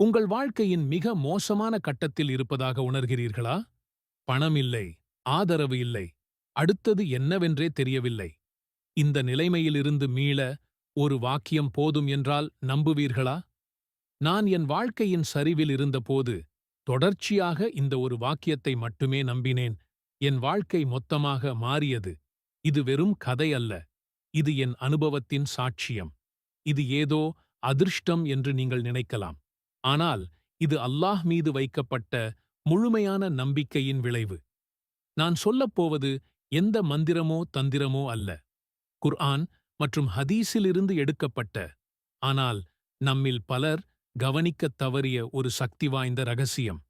உங்கள் வாழ்க்கையின் மிக மோசமான கட்டத்தில் இருப்பதாக உணர்கிறீர்களா? பணம் இல்லை ஆதரவு இல்லை அடுத்தது என்னவென்றே தெரியவில்லை. இந்த நிலைமையிலிருந்து மீள ஒரு வாக்கியம் போதும் என்றால் நம்புவீர்களா? நான் என் வாழ்க்கையின் சரிவில் இருந்தபோது தொடர்ச்சியாக இந்த ஒரு வாக்கியத்தை மட்டுமே நம்பினேன். என் வாழ்க்கை மொத்தமாக மாறியது. இது வெறும் கதை அல்ல. இது என் அனுபவத்தின் சாட்சியம். இது ஏதோ அதிர்ஷ்டம் என்று நீங்கள் நினைக்கலாம். ஆனால் இது அல்லாஹ் மீது வைக்கப்பட்ட முழுமையான நம்பிக்கையின் விளைவு. நான் சொல்லப்போவது எந்த மந்திரமோ தந்திரமோ அல்ல. குர்ஆன் மற்றும் ஹதீஸிலிருந்து எடுக்கப்பட்ட. ஆனால் நம்மில் பலர் கவனிக்கத் தவறிய ஒரு சக்தி வாய்ந்த ரகசியம்.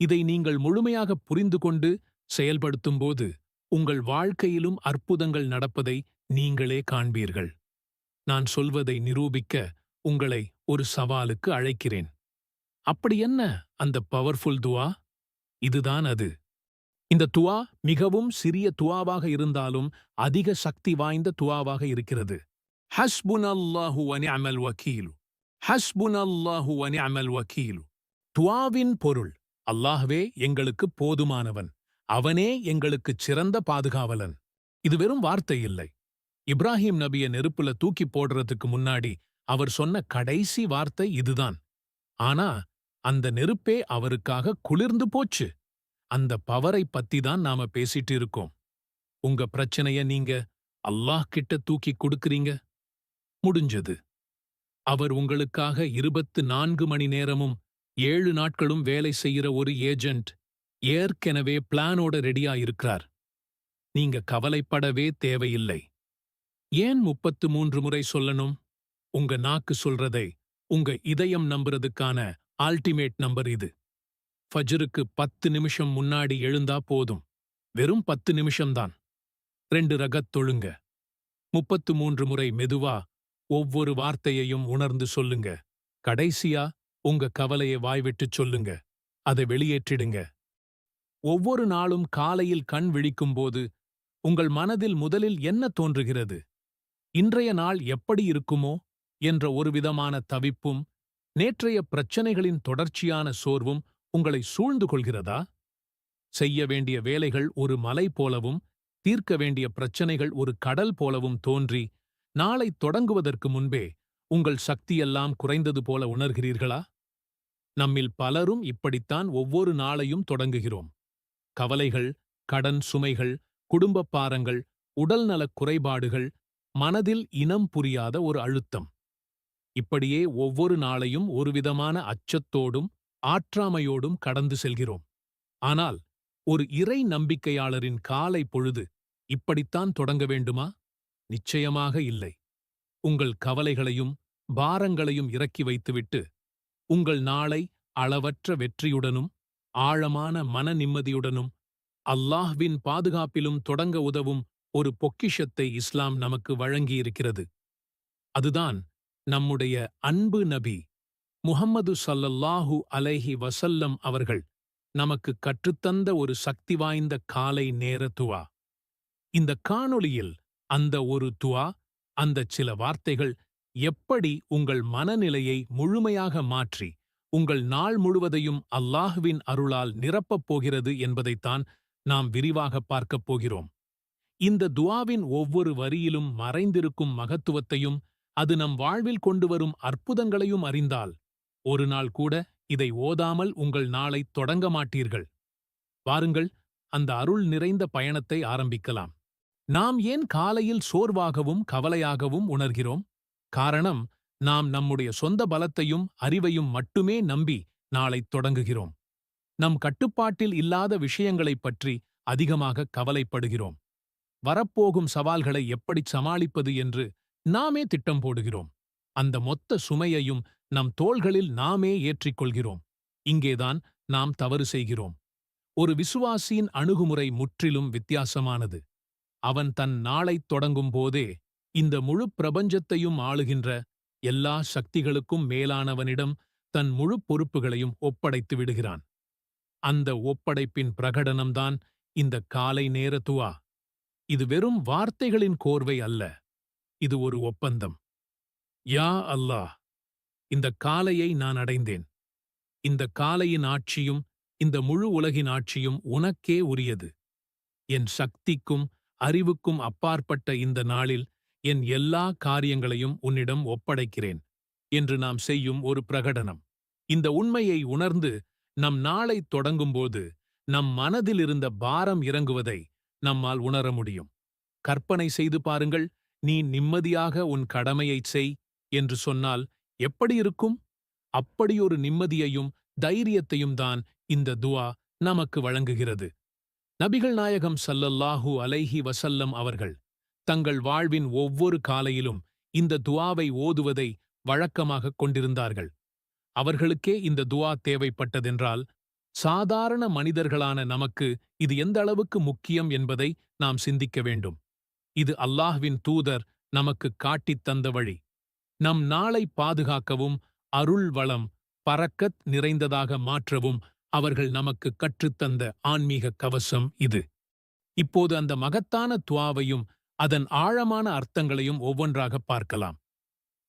இதை நீங்கள் முழுமையாக புரிந்து கொண்டு செயல்படுத்தும்போது உங்கள் வாழ்க்கையிலும் அற்புதங்கள் நடப்பதை நீங்களே காண்பீர்கள். நான் சொல்வதை நிரூபிக்க உங்களை ஒரு சவாலுக்கு அழைக்கிறேன். அப்படி என்ன அந்த பவர்ஃபுல் துவா? இதுதான் அது. இந்த துவா மிகவும் சிறிய துவாவாக இருந்தாலும் அதிக சக்தி வாய்ந்த துவாவாக இருக்கிறது. ஹஸ்புன் அல்லாஹு அமல் வக்கீலு ஹஸ்புன் அல்லாஹு அமல் வக்கீலு துவாவின் பொருள் அல்லாஹ்வே எங்களுக்கு போதுமானவன். அவனே எங்களுக்குச் சிறந்த பாதுகாவலன். இது வெறும் வார்த்தை இல்லை. இப்ராஹிம் நபிய நெருப்புல தூக்கி போடுறதுக்கு முன்னாடி அவர் சொன்ன கடைசி வார்த்தை இதுதான். ஆனா அந்த நெருப்பே அவருக்காக குளிர்ந்து போச்சு. அந்த பவரை பத்தி தான் நாம பேசிட்டு இருக்கோம். உங்க பிரச்சனைய நீங்க அல்லாஹ் கிட்ட தூக்கி கொடுக்கறீங்க? முடிஞ்சது. அவர் உங்களுக்காக இருபத்து நான்கு மணி நேரமும் ஏழு நாட்களும் வேலை செய்யற ஒரு ஏஜென்ட் ஏற்கனவே பிளானோட ரெடியா இருக்கிறார். நீங்க கவலைப்படவே தேவையில்லை. ஏன் முப்பத்து மூன்று முறை சொல்லணும்? உங்க நாக்கு சொல்றதை உங்க இதயம் நம்புறதுக்கான ஆல்டிமேட் நம்பர் இது. ஃபஜ்ருக்கு பத்து நிமிஷம் முன்னாடி எழுந்தா போதும். வெறும் பத்து நிமிஷம்தான். ரெண்டு ரகத் தொழுங்க. முப்பத்து மூன்று முறை மெதுவா ஒவ்வொரு வார்த்தையையும் உணர்ந்து சொல்லுங்க. கடைசியா உங்க கவலையை வாய்விட்டுச் சொல்லுங்க. அதை வெளியேற்றிடுங்க. ஒவ்வொரு நாளும் காலையில் கண் விழிக்கும்போது உங்கள் மனதில் முதலில் என்ன தோன்றுகிறது? இன்றைய நாள் எப்படி இருக்குமோ? என்ற ஒருவிதமான தவிப்பும் நேற்றைய பிரச்சனைகளின் தொடர்ச்சியான சோர்வும் உங்களை சூழ்ந்து கொள்கிறதா? செய்ய வேண்டிய வேலைகள் ஒரு மலை போலவும் தீர்க்க வேண்டிய பிரச்சனைகள் ஒரு கடல் போலவும் தோன்றி நாளை தொடங்குவதற்கு முன்பே உங்கள் சக்தியெல்லாம் குறைந்தது போல உணர்கிறீர்களா? நம்மில் பலரும் இப்படித்தான் ஒவ்வொரு நாளையும் தொடங்குகிறோம். கவலைகள் கடன் சுமைகள் குடும்பப் பாரங்கள் உடல்நலக் குறைபாடுகள் மனதில் இனம் புரியாத ஒரு அழுத்தம். இப்படியே ஒவ்வொரு நாளையும் ஒருவிதமான அச்சத்தோடும் ஆற்றாமையோடும் கடந்து செல்கிறோம். ஆனால் ஒரு இறை நம்பிக்கையாளரின் காலை பொழுது இப்படித்தான் தொடங்க வேண்டுமா? நிச்சயமாக இல்லை. உங்கள் கவலைகளையும் பாரங்களையும் இறக்கி வைத்துவிட்டு உங்கள் நாளை அளவற்ற வெற்றியுடனும் ஆழமான மன நிம்மதியுடனும் அல்லாஹ்வின் பாதுகாப்பிலும் தொடங்க உதவும் ஒரு பொக்கிஷத்தை இஸ்லாம் நமக்கு வழங்கியிருக்கிறது. அதுதான் நம்முடைய அன்பு நபி முஹம்மது சல்லல்லாஹு அலைஹி வசல்லம் அவர்கள் நமக்கு கற்றுத்தந்த ஒரு சக்தி வாய்ந்த காலை நேர துவா. இந்த காணொளியில் அந்த ஒரு துவா அந்த சில வார்த்தைகள் எப்படி உங்கள் மனநிலையை முழுமையாக மாற்றி உங்கள் நாள் முழுவதையும் அல்லாஹுவின் அருளால் நிரப்பப் போகிறது என்பதைத்தான் நாம் விரிவாக பார்க்கப் போகிறோம். இந்த துவாவின் ஒவ்வொரு வரியிலும் மறைந்திருக்கும் மகத்துவத்தையும் அது நம் வாழ்வில் கொண்டு வரும் அற்புதங்களையும் அறிந்தால் ஒரு நாள் கூட இதை ஓதாமல் உங்கள் நாளை தொடங்க மாட்டீர்கள். வாருங்கள் அந்த அருள் நிறைந்த பயணத்தை ஆரம்பிக்கலாம். நாம் ஏன் காலையில் சோர்வாகவும் கவலையாகவும் உணர்கிறோம்? காரணம் நாம் நம்முடைய சொந்த பலத்தையும் அறிவையும் மட்டுமே நம்பி நாளை தொடங்குகிறோம். நம் கட்டுப்பாட்டில் இல்லாத விஷயங்களைப் பற்றி அதிகமாக கவலைப்படுகிறோம். வரப்போகும் சவால்களை எப்படி சமாளிப்பது என்று நாமே திட்டம் போடுகிறோம். அந்த மொத்த சுமையையும் நம் தோள்களில் நாமே ஏற்றிக்கொள்கிறோம். இங்கேதான் நாம் தவறு செய்கிறோம். ஒரு விசுவாசியின் அணுகுமுறை முற்றிலும் வித்தியாசமானது. அவன் தன் நாளைத் தொடங்கும் போதே இந்த முழு பிரபஞ்சத்தையும் ஆளுகின்ற எல்லா சக்திகளுக்கும் மேலானவனிடம் தன் முழு பொறுப்புகளையும் ஒப்படைத்து விடுகிறான். அந்த ஒப்படைப்பின் பிரகடனம்தான் இந்த காலை நேர துவா. இது வெறும் வார்த்தைகளின் கோர்வை அல்ல. இது ஒரு ஒப்பந்தம். யா அல்லாஹ் இந்த காலையை நான் அடைந்தேன். இந்த காலையின் ஆட்சியும் இந்த முழு உலகின் ஆட்சியும் உனக்கே உரியது. என் சக்திக்கும் அறிவுக்கும் அப்பாற்பட்ட இந்த நாளில் என் எல்லா காரியங்களையும் உன்னிடம் ஒப்படைக்கிறேன் என்று நாம் செய்யும் ஒரு பிரகடனம். இந்த உண்மையை உணர்ந்து நம் நாளை தொடங்கும்போது நம் மனதில் இருந்த பாரம் இறங்குவதை நம்மால் உணர முடியும். கற்பனை செய்து பாருங்கள் நீ நிம்மதியாக உன் கடமையைச் செய் என்று சொன்னால் எப்படி இருக்கும்? அப்படியொரு நிம்மதியையும் தைரியத்தையும் தான் இந்த துவா நமக்கு வழங்குகிறது. நபிகள் நாயகம் சல்லல்லாஹு அலைஹி வசல்லம் அவர்கள் தங்கள் வாழ்வின் ஒவ்வொரு காலையிலும் இந்த துவாவை ஓதுவதை வழக்கமாகக் கொண்டிருந்தார்கள். அவர்களுக்கே இந்த துவா தேவைப்பட்டதென்றால் சாதாரண மனிதர்களான நமக்கு இது எந்த அளவுக்கு முக்கியம் என்பதை நாம் சிந்திக்க வேண்டும். இது அல்லாஹ்வின் தூதர் நமக்கு காட்டித் தந்த வழி. நம் நாளை பாதுகாக்கவும் அருள் வளம் பறக்கத் நிறைந்ததாக மாற்றவும் அவர்கள் நமக்கு கற்றுத்தந்த ஆன்மீக கவசம் இது. இப்போது அந்த மகத்தான துவாவையும் அதன் ஆழமான அர்த்தங்களையும் ஒவ்வொன்றாக பார்க்கலாம்.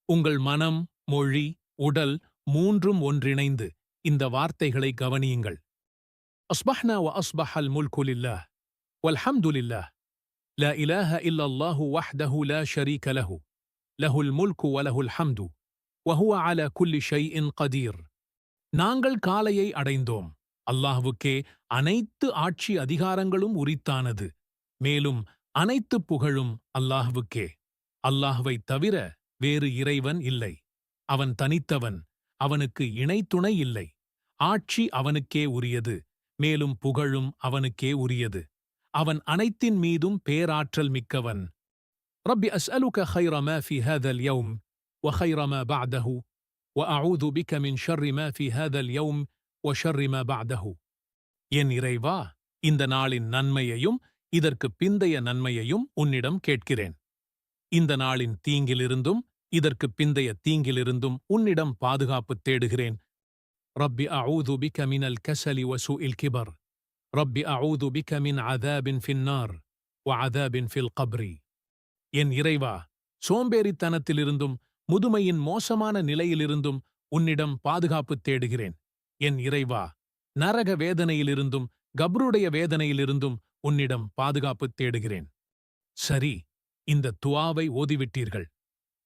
உங்கள் மனம் மொழி உடல் மூன்றும் ஒன்றிணைந்து இந்த வார்த்தைகளை கவனியுங்கள். அஸ்பஹ்னா வ அஸ்பஹல் முல்குலில்லா வல்ஹம்துலில்லா لا إله إلا الله وحده لا شريك له له الملك وله الحمد وهو على كل شيء قدير. நாங்கள் காலையை அடைந்தோம். அல்லாஹ்வுக்கே அனைத்து ஆட்சி அதிகாரங்களும் உரித்தானது. மேலும் அனைத்து புகழும் அல்லாஹ்வுக்கே. அல்லாஹ்வை தவிர வேறு இறைவன் இல்லை. அவன் தனித்தவன் அவனுக்கு இணைத்துணை இல்லை. ஆட்சி அவனுக்கே உரியது மேலும் புகழும் அவனுக்கே உரியது. அவன் அனைத்தின் மீதும் பேராற்றல் மிக்கவன் رب أسألك خير ما في هذا اليوم وخير ما بعده وأعوذ بك من شر ما في هذا اليوم وشر ما بعده என் இறைவா இந்த நாளின் நன்மையையும் இதற்கு பிந்தைய நன்மையையும் உன்னிடம் கேட்கிறேன் இந்த நாளின் தீங்கிலிருந்தும் இதற்கு பிந்தைய தீங்கிலிருந்தும் உன்னிடம் பாதுகாப்பு தேடுகிறேன் رب أعوذ بك من الكسل وسوء الكبر ரப்பி அவுது பிக மின் அதாபின் ஃபின்னார் வ அதாபின் ஃபில் கப்ரி. என் இறைவா சோம்பேறித்தனத்திலிருந்தும் முதுமையின் மோசமான நிலையிலிருந்தும் உன்னிடம் பாதுகாப்பு தேடுகிறேன். என் இறைவா நரக வேதனையிலிருந்தும் கப்ருடைய வேதனையிலிருந்தும் உன்னிடம் பாதுகாப்பு தேடுகிறேன். சரி இந்த துவாவை ஓதிவிட்டீர்கள்.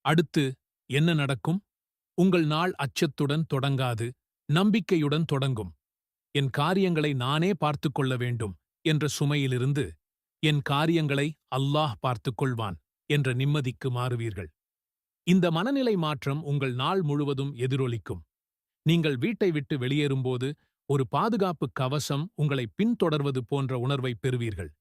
அடுத்து என்ன நடக்கும்? உங்கள் நாள் அச்சத்துடன் தொடங்காது நம்பிக்கையுடன் தொடங்கும். என் காரியங்களை நானே பார்த்துக் கொள்ள வேண்டும் என்ற சுமையிலிருந்து என் காரியங்களை அல்லாஹ் பார்த்துக் கொள்வான் என்ற நிம்மதிக்கு மாறுவீர்கள். இந்த மனநிலை மாற்றம் உங்கள் நாள் முழுவதும் எதிரொலிக்கும். நீங்கள் வீட்டை விட்டு வெளியேறும்போது ஒரு பாதுகாப்பு கவசம் உங்களை பின்தொடர்வது போன்ற உணர்வை பெறுவீர்கள்.